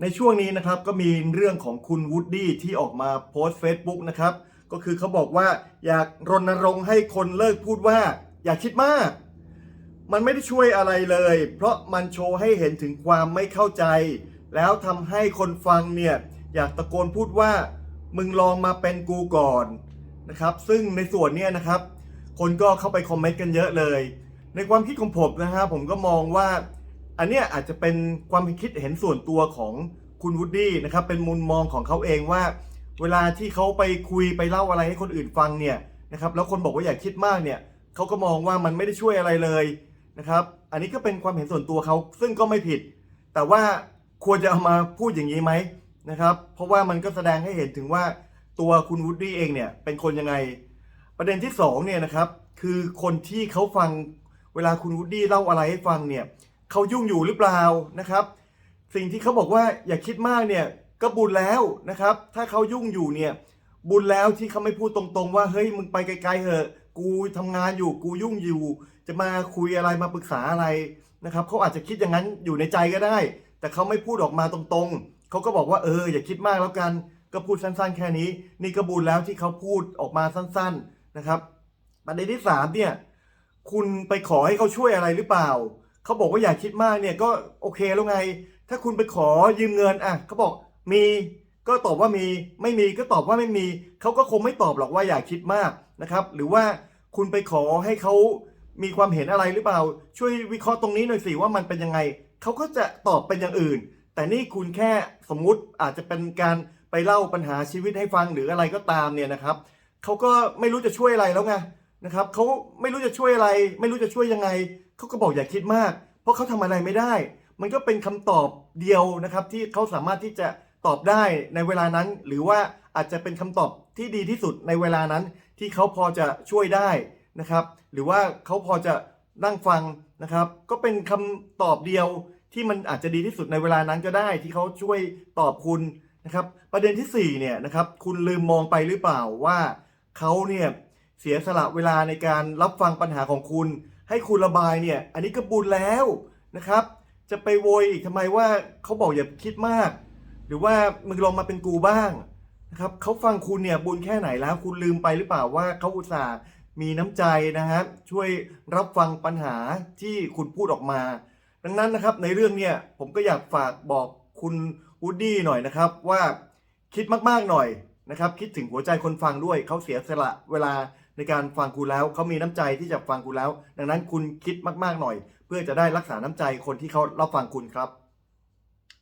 ในช่วงนี้นะครับก็มีเรื่องของคุณวูดดี้ที่ออกมาโพสต์ Facebook นะครับ ก็คือเขาบอกว่าอยากรณรงค์ให้คนเลิกพูดว่า อย่าคิดมาก มันไม่ได้ช่วยอะไรเลย เพราะมันโชว์ให้เห็นถึงความไม่เข้าใจ แล้วทำให้คนฟังเนี่ยอยากตะโกนพูดว่า มึงลองมาเป็นกูก่อนนะครับซึ่งในส่วนเนี้ยนะครับ คนก็เข้าไปคอมเมนต์กันเยอะเลย ในความคิดของผมนะฮะผมก็มองว่า อันเนี้ยอาจจะเป็นความคิดเห็นส่วนตัวของคุณวูดดี้นะครับเป็นมุมมองของเขาเองว่า เวลาที่เขาไปคุยไปเล่าอะไรให้คนอื่นฟังเนี่ยนะครับแล้วคนบอกว่าอย่าคิดมากเนี่ยเขาก็มองว่ามันไม่ได้ช่วยอะไรเลยนะครับ อันนี้ก็เป็นความเห็นส่วนตัวเขาซึ่งก็ไม่ผิด แต่ว่าควรจะเอามาพูดอย่างนี้ไหมนะครับเพราะว่ามันก็แสดงให้เห็นถึงว่าตัวคุณวูดดี้เองเนี่ยเป็นคนยังไง ประเด็นที่สองเนี่ยนะครับคือคนที่เขาฟังเวลาคุณวูดดี้เล่าอะไรให้ฟังเนี่ย เขายุ่งอยู่หรือเปล่านะครับ สิ่งที่เขาบอกว่าอย่าคิดมากเนี่ยก็บุญแล้วนะครับ ถ้าเขายุ่งอยู่เนี่ยบุญแล้วที่เขาไม่พูดตรงๆ ว่าเฮ้ยมึงไปไกลๆเถอะ กูทำงานอยู่กูยุ่งอยู่ จะมาคุยอะไรมาปรึกษาอะไรนะครับเขาอาจจะคิดอย่างนั้นอยู่ในใจก็ได้ แต่เขาไม่พูดออกมาตรงๆเขาก็บอกว่าเอออย่าคิดมากแล้วกัน ก็พูดสั้นๆ แค่นี้ นี่ก็บุญแล้วที่เขาพูดออกมาสั้น ๆนะครับประเด็นที่สามเนี่ยคุณไปขอให้เขาช่วยอะไรหรือเปล่า เขาบอกว่าอย่าคิดมากเนี่ยก็โอเคแล้วไง ถ้าคุณไปขอยืมเงินอะเขาบอกมีก็ตอบว่ามีไม่มีก็ตอบว่าไม่มีเขาก็คงไม่ตอบหรอกว่าอย่าคิดมากนะครับหรือว่าคุณไปขอให้เขามีความเห็นอะไรหรือเปล่า ช่วยวิเคราะห์ตรงนี้หน่อยสิว่ามันเป็นยังไงเขาก็จะตอบเป็นอย่างอื่น แต่นี่คุณแค่สมมุติอาจจะเป็นการไปเล่าปัญหาชีวิตให้ฟังหรืออะไรก็ตามเนี่ยนะครับเขาก็ไม่รู้จะช่วยอะไรแล้วไงนะครับเขาไม่รู้จะช่วยอะไร ไม่รู้จะช่วยยังไง เขาก็บอกอย่าคิดมาก เพราะเขาทำอะไรไม่ได้ มันก็เป็นคำตอบเดียวนะครับที่เขาสามารถที่จะตอบได้ในเวลานั้น หรือว่าอาจจะเป็นคำตอบที่ดีที่สุดในเวลานั้น ที่เขาพอจะช่วยได้นะครับ หรือว่าเขาพอจะนั่งฟังนะครับ ก็เป็นคำตอบเดียวที่มันอาจจะดีที่สุดในเวลานั้นก็ได้ ที่เขาช่วยตอบคุณนะครับ ประเด็นที่สี่เนี่ยนะครับคุณลืมมองไปหรือเปล่าว่าเขาเนี่ยเสียสละเวลาในการรับฟังปัญหาของคุณ ให้คุณระบายเนี่ย อันนี้ก็บุญแล้วนะครับ จะไปโวยอีกทำไมว่าเขาบอกอย่าคิดมาก หรือว่ามึงลองมาเป็นกูบ้างนะครับเขาฟังคุณเนี่ยบุญแค่ไหนแล้ว คุณลืมไปหรือเปล่าว่าเขาอุตส่าห์มีน้ำใจนะครับช่วยรับฟังปัญหาที่คุณพูดออกมา ดังนั้นนะครับในเรื่องเนี่ยผมก็อยากฝากบอกคุณวูดดี้หน่อยนะครับว่าคิดมากๆหน่อยนะครับ คิดถึงหัวใจคนฟังด้วยเขาเสียสละเวลา ในการฟังคุณแล้วเขามีน้ำใจที่จะฟังคุณแล้ว ดังนั้นคุณคิดมากๆหน่อย เพื่อจะได้รักษาน้ำใจคนที่เขารับฟังคุณครับ